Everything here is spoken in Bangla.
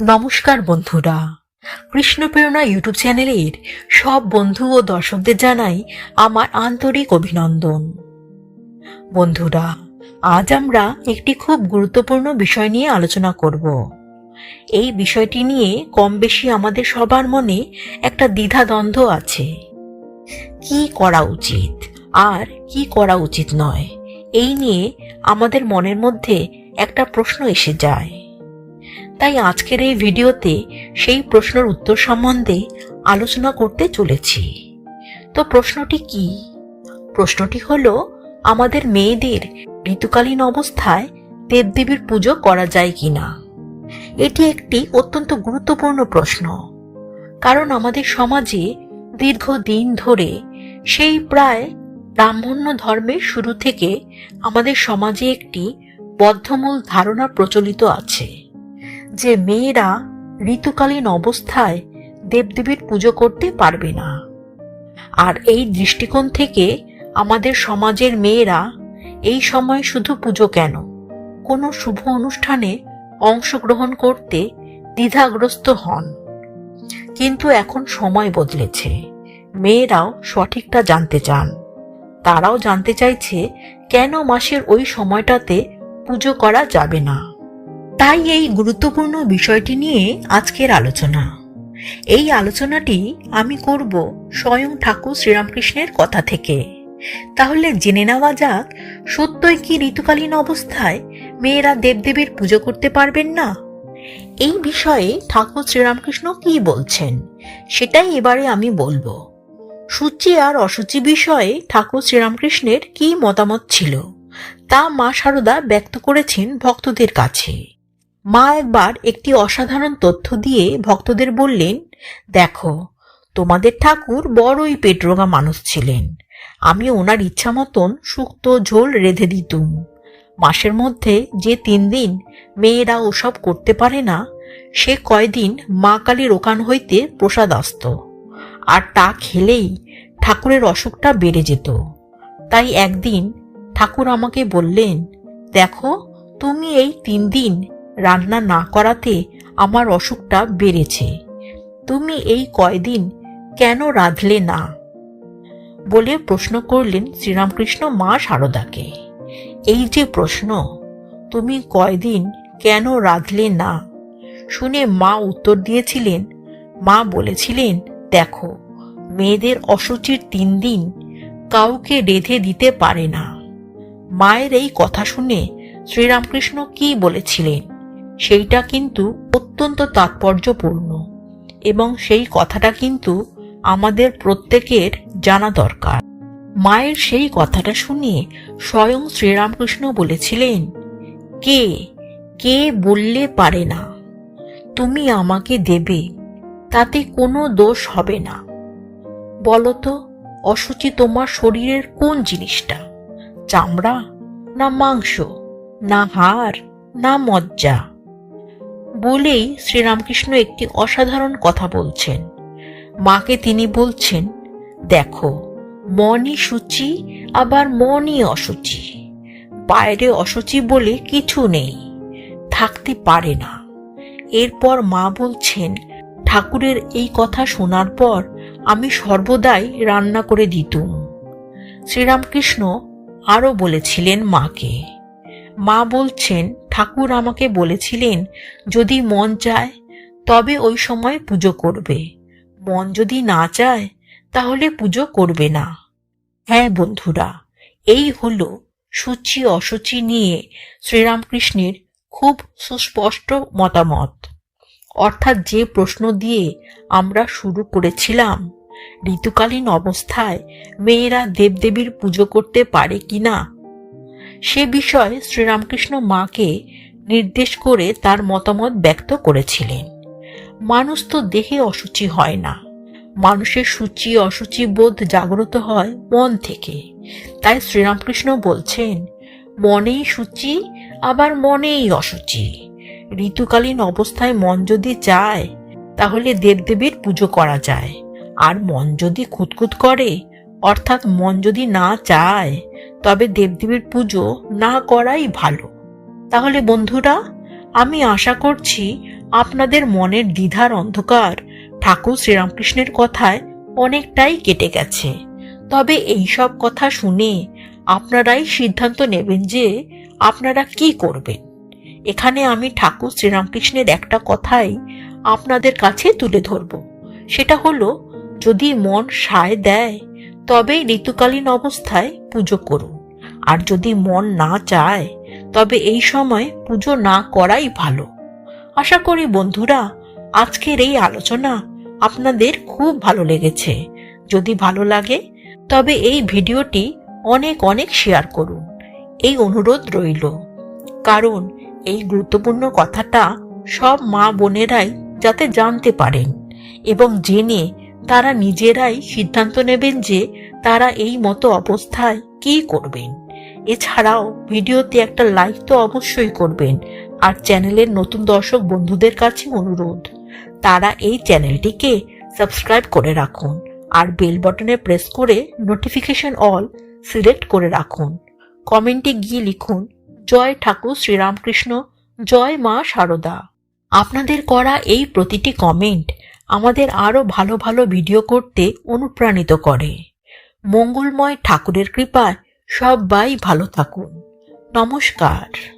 নমস্কার বন্ধুরা। কৃষ্ণপ্রেরণা ইউটিউব চ্যানেলের সব বন্ধু ও দর্শকদের জানাই আমার আন্তরিক অভিনন্দন। বন্ধুরা, আজ আমরা একটি খুব গুরুত্বপূর্ণ বিষয় নিয়ে আলোচনা করব। এই বিষয়টি নিয়ে কম বেশি আমাদের সবার মনে একটা দ্বিধাদ্বন্দ্ব আছে। কি করা উচিত আর কি করা উচিত নয়, এই নিয়ে আমাদের মনের মধ্যে একটা প্রশ্ন এসে যায়। তাই আজকের এই ভিডিওতে সেই প্রশ্নের উত্তর সম্বন্ধে আলোচনা করতে চলেছি। তো প্রশ্নটি কি? প্রশ্নটি হলো, আমাদের মেয়েদের ঋতুকালীন অবস্থায় দেবদেবীর পুজো করা যায় কিনা? এটি একটি অত্যন্ত গুরুত্বপূর্ণ প্রশ্ন। কারণ আমাদের সমাজে দীর্ঘদিন ধরে সেই প্রায় ব্রাহ্মণ্য ধর্মের শুরু থেকে আমাদের সমাজে একটি বদ্ধমূল ধারণা প্রচলিত আছে। যে মেয়েরা ঋতুকালীন অবস্থায় দেবদেবীর পুজো করতে পারবে না। আর এই দৃষ্টিকোণ থেকে আমাদের সমাজের মেয়েরা এই সময় শুধু পুজো কেন? কোনো শুভ অনুষ্ঠানে অংশগ্রহণ করতে দ্বিধাগ্রস্ত হন। কিন্তু এখন সময় বদলেছে। মেয়েরাও সঠিকটা জানতে চান। তারাও জানতে চাইছে কেন মাসের ওই সময়টাতে পুজো করা যাবে না। তাই এই গুরুত্বপূর্ণ বিষয়টি নিয়ে আজকের আলোচনা। এই আলোচনাটি আমি করব স্বয়ং ঠাকুর শ্রীরামকৃষ্ণের কথা থেকে। তাহলে জেনে নেওয়া যাক, সত্যই কি ঋতুকালীন অবস্থায় মেয়েরা দেবদেবীর পুজো করতে পারবেন না? এই বিষয়ে ঠাকুর শ্রীরামকৃষ্ণ কি বলছেন, সেটাই এবারে আমি বলব। সূচি আর অসুচি বিষয়ে ঠাকুর শ্রীরামকৃষ্ণের কি মতামত ছিল, তা মা সারদা ব্যক্ত করেছেন ভক্তদের কাছে। মা একবার একটি অসাধারণ তথ্য দিয়ে ভক্তদের বললেন, দেখো, তোমাদের ঠাকুর বড়ই পেটরোগা মানুষ ছিলেন। আমি ওনার ইচ্ছা মতন শুক্ত ঝোল রেঁধে দিতুম। মাসের মধ্যে যে তিন দিন মেয়েরা ওসব করতে পারে না, সে কয়দিন মা কালীর ওখান হইতে প্রসাদ আসত। আর তা খেলেই ঠাকুরের অসুখটা বেড়ে যেত। তাই একদিন ঠাকুর আমাকে বললেন, দেখো, তুমি এই তিন দিন রান্না না করাতে আমার অসুখটা বেড়েছে। তুমি এই কয়দিন কেন রাঁধলে না? বলে প্রশ্ন করলেন শ্রীরামকৃষ্ণ মা শারদাকে এই যে প্রশ্ন, তুমি কয়দিন কেন রাঁধলে না? শুনে মা উত্তর দিয়েছিলেন, মা বলেছিলেন, দেখো, মেয়েদের অসুচির তিন দিন কাউকে রেধে দিতে পারে না। মায়ের এই কথা শুনে শ্রীরামকৃষ্ণ কি বলেছিলেন? সেইটা কিন্তু অত্যন্ত তাৎপর্যপূর্ণ এবং সেই কথাটা কিন্তু আমাদের প্রত্যেকের জানা দরকার। মায়ের সেই কথাটা শুনে স্বয়ং শ্রীরামকৃষ্ণ বলেছিলেন, কে কে বললে পারে না? তুমি আমাকে দেবে, তাতে কোনো দোষ হবে না। বলতো অসুচি তোমার শরীরের কোন জিনিসটা? চামড়া, না মাংস, না হাড়, না মজ্জা? বলেই শ্রীরামকৃষ্ণ একটি অসাধারণ কথা বলছেন। মাকে তিনি বলছেন, দেখো, মনই সূচি, আবার মনই অসুচি। বাইরে অসুচি বলে কিছু নেই, থাকতে পারে না। এরপর মা বলছেন, ঠাকুরের এই কথা শোনার পর আমি সর্বদাই রান্না করে দিতুম। শ্রীরামকৃষ্ণ আরও বলেছিলেন মাকে। মা বলছেন ঠাকুর আমাকে বলেছিলেন, যদি মন চায়, তবে ওই সময় পুজো করবে। মন যদি না চায়, তাহলে পুজো করবে না। হ্যাঁ বন্ধুরা, এই হল সূচি অসুচি নিয়ে শ্রীরামকৃষ্ণের খুব সুস্পষ্ট মতামত। অর্থাৎ যে প্রশ্ন দিয়ে আমরা শুরু করেছিলাম, ঋতুকালীন অবস্থায় মেয়েরা দেবদেবীর পুজো করতে পারে কিনা সে বিষয়ে শ্রীরামকৃষ্ণ মাকে নির্দেশ করে তার মতামত ব্যক্ত করেছিলেন। মানুষ তো দেহে অসুচি হয় না। মানুষের সূচি অসুচি বোধ জাগ্রত হয় মন থেকে। তাই শ্রীরামকৃষ্ণ বলছেন, মনেই সূচি, আবার মনেই অসুচি ঋতুকালীন অবস্থায় মন যদি চায়, তাহলে দেবদেবীর পুজো করা যায়। আর মন যদি খুঁতখুত করে, অর্থাৎ মন যদি না চায় তবে দেবদেবীর পুজো না করাই ভালো। তাহলে বন্ধুরা, আমি আশা করছি আপনাদের মনের দ্বিধার অন্ধকার ঠাকুর শ্রীরামকৃষ্ণের কথায় অনেকটাই কেটে গেছে। তবে এই সব কথা শুনে আপনারাই সিদ্ধান্ত নেবেন যে আপনারা কি করবেন। এখানে আমি ঠাকুর শ্রীরামকৃষ্ণের একটা কথাই আপনাদের কাছে তুলে ধরব। সেটা হলো, যদি মন সায় দেয় তবেই ঋতুকালীন অবস্থায় পুজো করুন। আর যদি মন না চায়, তবে এই সময় পুজো না করাই ভালো। আশা করি বন্ধুরা, আজকের এই আলোচনা আপনাদের খুব ভালো লেগেছে। যদি ভালো লাগে, তবে এই ভিডিওটি অনেক অনেক শেয়ার করুন। এই অনুরোধ রইল। কারণ এই গুরুত্বপূর্ণ কথাটা সব মা বোনেরাই যাতে জানতে পারেন এবং জেনে তারা নিজেরাই সিদ্ধান্ত নেবেন যে তারা এই মতো অবস্থায় কী করবেন। এছাড়াও ভিডিওতে একটা লাইক তো অবশ্যই করবেন, আর চ্যানেলের নতুন দর্শক বন্ধুদের কাছে অনুরোধ, তারা এই চ্যানেলটিকে সাবস্ক্রাইব করে রাখুন, আর বেল বটনে প্রেস করে নোটিফিকেশন অল সিলেক্ট করে রাখুন। কমেন্টে গিয়ে লিখুন, জয় ঠাকুর শ্রীরামকৃষ্ণ, জয় মা শারদা আপনাদের করা এই প্রতিটি কমেন্ট আমাদের আরও ভালো ভালো ভিডিও করতে অনুপ্রাণিত করে। মঙ্গলময় ঠাকুরের কৃপায় সবাই ভালো থাকুন। নমস্কার।